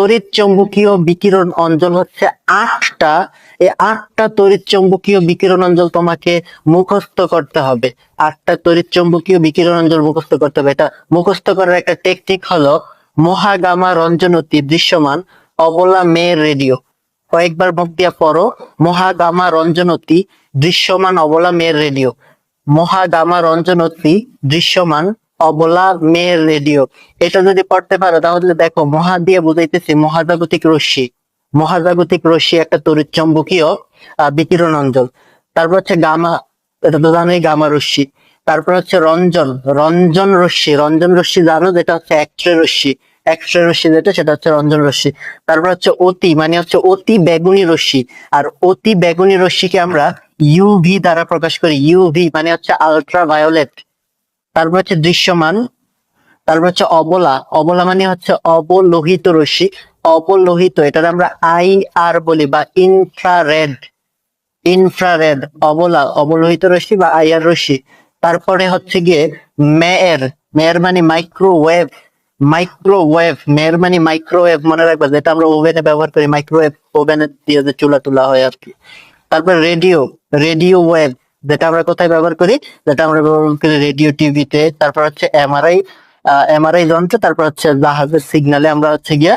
তড়িৎ চৌম্বকীয় বিকিরণ অঞ্চল হচ্ছে আটটা। এই আটটা তড়িৎ চৌম্বকীয় বিকিরণ অঞ্চল তোমাকে মুখস্থ করতে হবে। আটটা তড়িৎ চৌম্বকীয় বিকিরণ অঞ্চল মুখস্থ করতে হবে। এটা মুখস্থ করার একটা টেকনিক হলো মহাগামা রঞ্জনতি দৃশ্যমান অবলা মেয়ের রেডিও। কয়েকবার মুখ দিয়া পড়ো। মহাগামা রঞ্জনতি দৃশ্যমান অবলা মেয়ের রেডিও। মহাগামা রঞ্জনতি দৃশ্যমান অবলা মেয়ের রেডিও। এটা যদি পড়তে পারো, তাহলে দেখো, মহা দিয়ে বুঝাইতেছি মহাজাগতিক রশ্মি। মহাজাগতিক রশ্মি একটা তড়িৎ চম্বকীয় বিকিরণ অঞ্চল। তারপর হচ্ছে গামা, এটা তো জানোই গামা রশ্মি। তারপর হচ্ছে রঞ্জন রঞ্জন রশ্মি। রঞ্জন রশ্মি জানো, যেটা হচ্ছে এক্সরে রশ্মি। এক্সরে রশ্মি যেটা, সেটা হচ্ছে রঞ্জন রশ্মি। তারপর হচ্ছে অতি মানে হচ্ছে অতি বেগুনি রশ্মি। আর অতি বেগুনি রশ্মিকে আমরা ইউভি দ্বারা প্রকাশ করি। ইউভি মানে হচ্ছে আলট্রা ভায়োলেট তারপর হচ্ছে দৃশ্যমান, তারপর হচ্ছে অবলা অবলা মানে হচ্ছে অবলোহিত রশ্মি, অবলোহিত এটার আমরা আই আর বলি বা ইনফ্রারেড ইনফ্রারেড অবলা, অবলোহিত রশ্মি বা আই আর রশ্মি। তারপরে হচ্ছে গিয়ে মেয়ের মেয়ের মানে মাইক্রোওয়েভ মাইক্রোওয়েভ মেয়ের মানে মাইক্রোওয়েভ মনে রাখবে যেটা আমরা ওভেনে ব্যবহার করি মাইক্রোওয়েভ ওভেনে দিয়ে যে চুলা তুলা হয় আর কি। তারপর রেডিও রেডিও ওয়েভ যেটা আমরা কোথায় ব্যবহার করি? যেটা আমরা ব্যবহার করি রেডিও টিভিতে তারপর হচ্ছে এমআরআই এমআরআই যন্ত্র তারপর হচ্ছে জাহাজের সিগনালে আমরা হচ্ছে গিয়া